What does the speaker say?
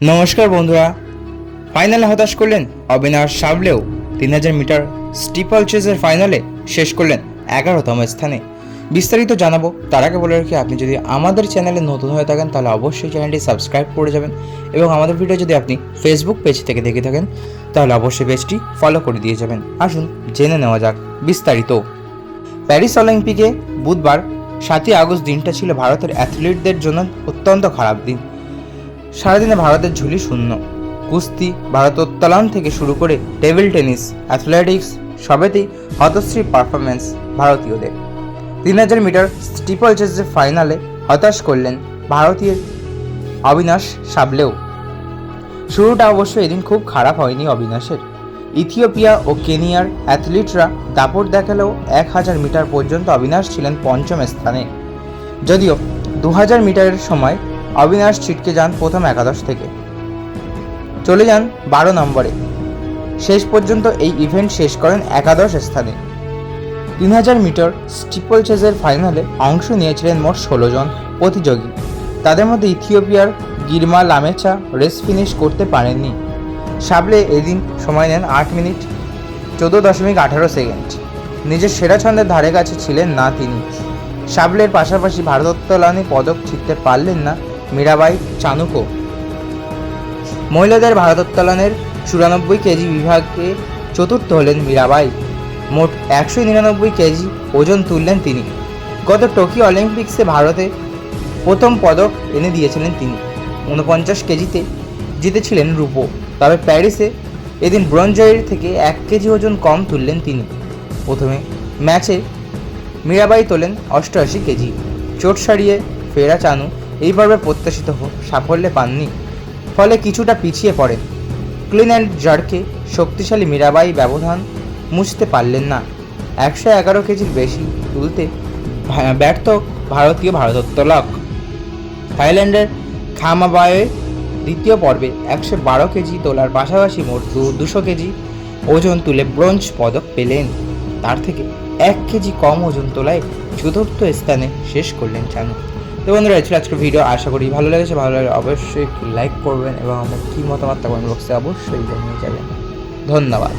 নমস্কার বন্ধুরা। ফাইনালে হতাশ করলেন অবিনাশ সাবলেও তিন হাজার মিটার স্টিপল চেজের ফাইনালে শেষ করলেন এগারোতম স্থানে। বিস্তারিত জানাব, তার আগে বলে রাখি, আপনি যদি আমাদের চ্যানেলে নতুন হয়ে থাকেন, তাহলে অবশ্যই চ্যানেলটি সাবস্ক্রাইব করে যাবেন এবং আমাদের ভিডিও যদি আপনি ফেসবুক পেজ থেকে দেখে থাকেন, তাহলে অবশ্যই পেজটি ফলো করে দিয়ে যাবেন। আসুন, জেনে নেওয়া যাক বিস্তারিত। প্যারিস অলিম্পিকে বুধবার সাতই আগস্ট দিনটা ছিল ভারতের অ্যাথলিটদের জন্য অত্যন্ত খারাপ দিন। সারাদিনে ভারতের ঝুলি শূন্য। কুস্তি, ভারতোত্তোলন থেকে শুরু করে টেবিল টেনিস, অ্যাথলেটিক্স সবেতেই হতশ্রী পারফরমেন্স ভারতীয়দের। তিন হাজার মিটার স্টিপল চেসের ফাইনালে হতাশ করলেন ভারতীয় অবিনাশ সাবলেও। শুরুটা অবশ্য এদিন খুব খারাপ হয়নি অবিনাশের। ইথিওপিয়া ও কেনিয়ার অ্যাথলিটরা দাপট দেখালেও এক হাজার মিটার পর্যন্ত অবিনাশ ছিলেন পঞ্চম স্থানে। যদিও দু হাজার মিটারের সময় অবিনাশ ছিটকে যান প্রথম একাদশ থেকে। চলে যান বারো নম্বরে। শেষ পর্যন্ত এই ইভেন্ট শেষ করেন একাদশ স্থানে। তিন হাজার মিটার স্টিপল চেজের ফাইনালে অংশ নিয়েছিলেন মোট ষোলো জন প্রতিযোগী। তাদের মধ্যে ইথিওপিয়ার গিরমা লামেচা রেস ফিনিশ করতে পারেননি। সাবলে এদিন সময় নেন আট মিনিট, চোদ্দ দশমিক আঠারো সেকেন্ড। নিজের সেরা ছন্দের ধারে কাছে ছিলেন না তিনি। সাবলের পাশাপাশি ভারতোত্তোলনে পদক জিততে পারলেন না মীরাবাই চানুকো মহিলাদের ভারতোত্তোলনের চুরানব্বই কেজি বিভাগে চতুর্থ হলেন মীরাবাই। মোট একশো নিরানব্বই কেজি ওজন তুললেন তিনি। গত টোকিও অলিম্পিক্সে ভারতে প্রথম পদক এনে দিয়েছিলেন তিনি। ঊনপঞ্চাশ কেজিতে জিতেছিলেন রূপো। তবে প্যারিসে এদিন ব্রঞ্জয়ের থেকে এক কেজি ওজন কম তুললেন তিনি। প্রথমে ম্যাচে মীরাবাই তোলেন অষ্টআশি কেজি। চোট সারিয়ে ফেরা চানু এই পর্বে প্রত্যাশিত সাফল্যে পাননি। ফলে কিছুটা পিছিয়ে পড়েন ক্লিন অ্যান্ড জার্কে শক্তিশালী মীরাবাই ব্যবধান মুছতে পারলেন না। একশো এগারো কেজির বেশি তুলতে ব্যর্থ ভারতীয় ভারতোত্তোলক থাইল্যান্ডের খামাবায়ে দ্বিতীয় পর্বে একশো বারো কেজি তোলার পাশাপাশি মোট দুশো কেজি ওজন তুলে ব্রোঞ্জ পদক পেলেন। তার থেকে এক কেজি কম ওজন তোলায় চতুর্থ স্থানে শেষ করলেন চানু। তো বন্ধুরা ছিল আজকের ভিডিও আশা করি ভালো লেগেছে। ভালো লাগলে অবশ্যই লাইক করবেন এবং আমার কী মতামত কমেন্ট বক্সে অবশ্যই জানিয়ে যাবেন। ধন্যবাদ।